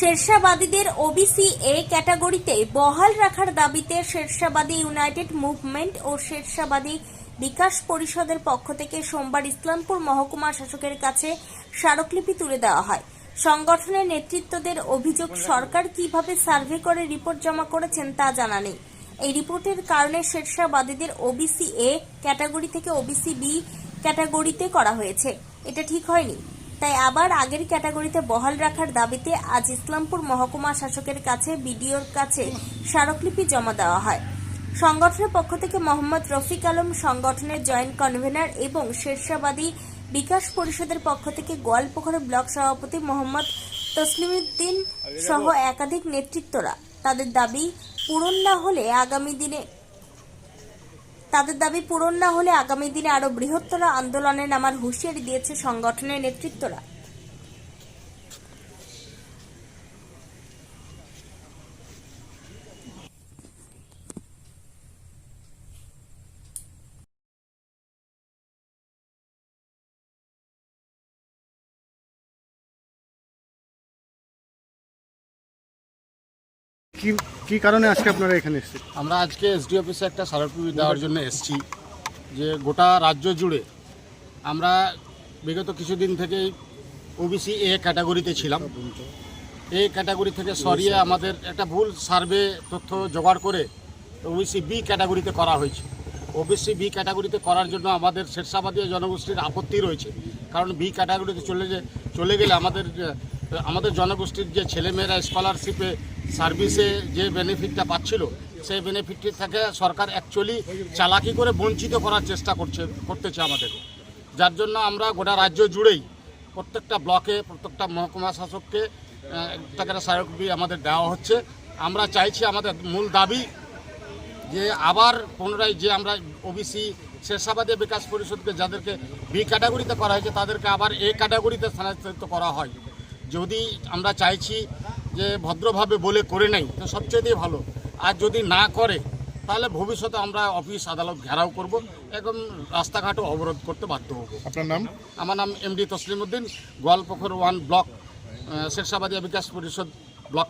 শেরশাবাদীদের OBC এ ক্যাটাগরিতে বহাল রাখার দাবিতে শেরশাবাদী ইউনাইটেড মুভমেন্ট ও শেরশাবাদী বিকাশ পরিষদের পক্ষ থেকে সোমবার ইসলামপুর মহকুমা শাসকের কাছে স্মারকলিপি তুলে দেওয়া হয়। সংগঠনের নেতৃত্বদের অভিযোগ, সরকার কীভাবে সার্ভে করে রিপোর্ট জমা করেছেন তা জানা নেই। এই রিপোর্টের কারণে শেরশাবাদীদের ওবিসি এ ক্যাটাগরি থেকে ওবিসি বি ক্যাটাগরিতে করা হয়েছে। এটা ঠিক হয়নি। তাই আবার আগের ক্যাটাগরিতে বহাল রাখার দাবিতে আজ ইসলামপুর মহকুমা শাসকের কাছে বিডিওর কাছে স্মারকলিপি জমা দেওয়া হয়। সংগঠনের পক্ষ থেকে মোহাম্মদ রফিক আলম সংগঠনের জয়েন্ট কনভেনার এবং শেরশাবাদী বিকাশ পরিষদের পক্ষ থেকে গোয়ালপুকুরের ব্লক সভাপতি মোহাম্মদ তসলিমুদ্দিন সহ একাধিক নেতৃত্বরা। তাদের দাবি, পূরণ না হলে আগামী দিনে তাদের দাবি পূরণ না হলে আগামী দিনে আরও বৃহত্তর আন্দোলনে নামার হুঁশিয়ারি দিয়েছে সংগঠনের নেতৃত্বরা। কি কি কারণে আজকে আপনারা এখানে এসেছেন? আমরা আজকে এসডি অফিসে একটা স্মারকলিপি দেওয়ার জন্য এসেছি, যে গোটা রাজ্য জুড়ে আমরা বিগত কিছুদিন থেকেই ওবিসি এ ক্যাটাগরিতে ছিলাম। এই ক্যাটাগরি থেকে সরিয়ে আমাদের একটা ভুল সার্ভে তথ্য জোগাড় করে ওবিসি বি ক্যাটাগরিতে করা হয়েছে। ওবিসি বি ক্যাটাগরিতে করার জন্য আমাদের শেরশাবাদী জনগোষ্ঠীর আপত্তি রয়েছে। কারণ বি ক্যাটাগরিতে চলে যে, চলে গেলে আমাদের আমাদের জনগোষ্ঠীর যে ছেলেমেয়েরা স্কলারশিপে সার্ভিসে যে বেনিফিটটা পাচ্ছিল, সেই বেনিফিটটি থেকে সরকার অ্যাকচুয়ালি চালাকি করে বঞ্চিত করার চেষ্টা করছে, করতেছে আমাদের। যার জন্য আমরা গোটা রাজ্য জুড়েই প্রত্যেকটা ব্লকে, প্রত্যেকটা মহকুমা শাসককে একটা করে আমাদের দেওয়া হচ্ছে। আমরা চাইছি আমাদের মূল দাবি যে আবার পুনরায় যে আমরা ওবিসি শেরশাবাদী বিকাশ পরিষদকে যাদেরকে বি ক্যাটাগরিতে করা হয়েছে, তাদেরকে আবার এ ক্যাটাগরিতে স্থানান্তরিত করা হয়। যদি আমরা চাইছি যে ভদ্রভাবে বলে করে নেই তো সবচেয়ে ভালো। আর যদি না করে তাহলে ভবিষ্যতে আমরা অফিস আদালত ঘেরাও করব এবং রাস্তাঘাটও অবরোধ করতে বাধ্য হব। আপনার নাম? আমার নাম MD Taslimuddin Goalpokhar one block Shershabadia Bikash Parishad